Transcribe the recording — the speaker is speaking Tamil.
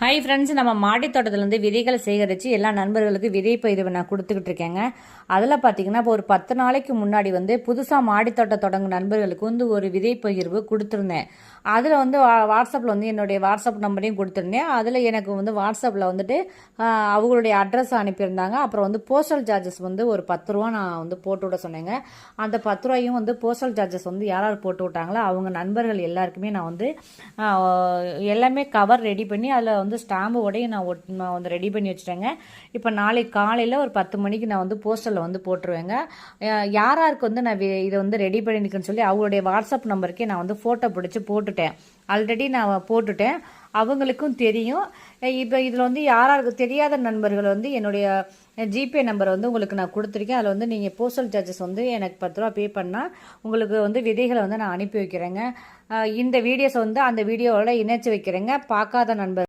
ஹாய் ஃப்ரெண்ட்ஸ் நம்ம மாடி தோட்டத்துலேருந்து விதைகளை சேகரித்து எல்லா நண்பர்களுக்கு விதை பயிர் நான் கொடுத்துக்கிட்டு இருக்கேங்க. அதில் பார்த்தீங்கன்னா இப்போ ஒரு பத்து நாளைக்கு முன்னாடி வந்து புதுசாக மாடி தோட்டம் தொடங்கும் நண்பர்களுக்கு வந்து ஒரு விதை பகிர்வு கொடுத்துருந்தேன். அதில் வந்து வா வாட்ஸ்அப்பில் வந்து என்னுடைய வாட்ஸ்அப் நம்பரையும் கொடுத்துருந்தேன். அதில் எனக்கு வந்து வாட்ஸ்அப்பில் வந்துட்டு அவங்களுடைய அட்ரஸ் அனுப்பியிருந்தாங்க. அப்புறம் வந்து போஸ்டல் சார்ஜஸ் வந்து ஒரு பத்து ரூபா நான் வந்து போட்டு விட சொன்னேங்க. அந்த பத்து ரூபாயும் வந்து போஸ்டல் சார்ஜஸ் வந்து யார் யார் போட்டு விட்டாங்களோ அவங்க நண்பர்கள் எல்லாருக்குமே நான் வந்து எல்லாமே கவர் ரெடி பண்ணி அதில் வந்து ஸ்டாம்பு உடையும் நான் ஒட் நான் வந்து ரெடி பண்ணி வச்சுட்டேங்க. இப்போ நாளைக்கு காலையில் ஒரு பத்து மணிக்கு நான் வந்து போஸ்டரில் வந்து போட்டுருவேங்க. யார் யாருக்கு வந்து நான் வே- இதை வந்து ரெடி பண்ணியிருக்கேன்னு சொல்லி அவங்களுடைய வாட்ஸ்அப் நம்பருக்கே நான் வந்து ஃபோட்டோ பிடிச்சி போட்டுட்டேன். ஆல்ரெடி நான் போட்டுட்டேன். அவங்களுக்கும் தெரியும். இப்போ இதில் வந்து யாராருக்கு தெரியாத நண்பர்கள் வந்து என்னுடைய ஜிபே நம்பர் வந்து உங்களுக்கு நான் கொடுத்துருக்கேன். அதில் வந்து நீங்கள் போஸ்டல் சார்ஜஸ் வந்து எனக்கு பத்து ரூபா பே பண்ணால் உங்களுக்கு வந்து விதைகளை வந்து நான் அனுப்பி வைக்கிறேங்க. இந்த வீடியோஸ் வந்து அந்த வீடியோவோட இணைச்சி வைக்கிறேங்க. பார்க்காத நண்பர்